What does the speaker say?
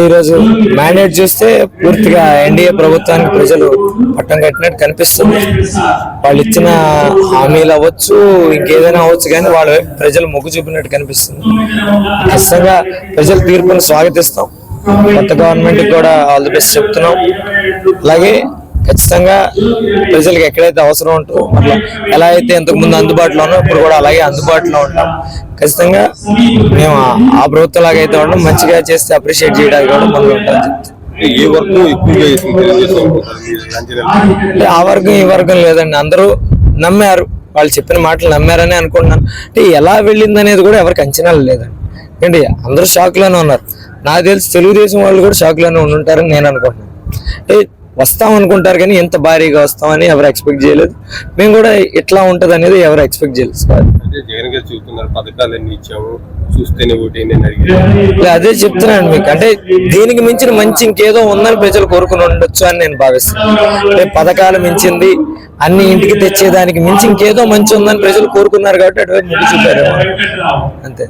ఈరోజు మేనేజ్ చూస్తే పూర్తిగా ఎన్డీఏ ప్రభుత్వానికి ప్రజలు పట్టం కట్టినట్టు కనిపిస్తుంది. వాళ్ళు ఇచ్చిన హామీలు అవ్వచ్చు ఇంకేదైనా అవ్వచ్చు కానీ వాళ్ళ ప్రజలు మొగ్గు చూపినట్టు కనిపిస్తుంది. ఖచ్చితంగా ప్రజల తీర్పును స్వాగతిస్తాం. కొత్త గవర్నమెంట్ కూడా ఆల్ ది బెస్ట్ చెప్తున్నాం. అలాగే ఖచ్చితంగా ప్రజలకు ఎక్కడైతే అవసరం ఉంటుందో అట్లా ఎలా అయితే ఇంతకు ముందు అందుబాటులో ఉన్నో ఇప్పుడు కూడా అలాగే అందుబాటులో ఉంటాం. ఖచ్చితంగా మేము ఆ- ప్రభుత్వం లాగా అయితే ఉంటాం మంచిగా చేస్తే అప్రిషియేట్ చేయడానికి కూడా మనం ఉంటాం ఏ ఎక్కువగా అంటే ఆ వర్గం ఈ వర్గం లేదండి. అందరూ నమ్మారు. వాళ్ళు చెప్పిన మాటలు నమ్మారని అనుకుంటున్నాను. అంటే ఎలా వెళ్ళింది అనేది కూడా ఎవరికి అంచనాలు లేదండి. ఏంటి? అందరూ షాక్లోనే ఉన్నారు. నాకు తెలిసి తెలుగుదేశం వాళ్ళు కూడా షాక్లోనే ఉండి ఉంటారని నేను అనుకుంటున్నాను. అంటే వస్తాం అనుకుంటారు కానీ ఎంత భారీగా వస్తామని ఎవరు ఎక్స్పెక్ట్ చేయలేదు. మేము కూడా ఎట్లా ఉంటది అనేది ఎవరు ఎక్స్పెక్ట్ చేయలేదు. జగన్ గారు పథకాలు అన్ని ఇచ్చాము చూస్తేనే అదే చెప్తున్నాను మీకు. అంటే దీనికి మించిన మంచి ఇంకేదో ఉందని ప్రజలు కోరుకుని ఉండొచ్చు అని నేను భావిస్తున్నాను. అంటే పథకాలు మించింది అన్ని ఇంటికి తెచ్చేదానికి మించి ఇంకేదో మంచి ఉందని ప్రజలు కోరుకున్నారు కాబట్టి అటువైపు మొగ్గు చూపారు అంతే.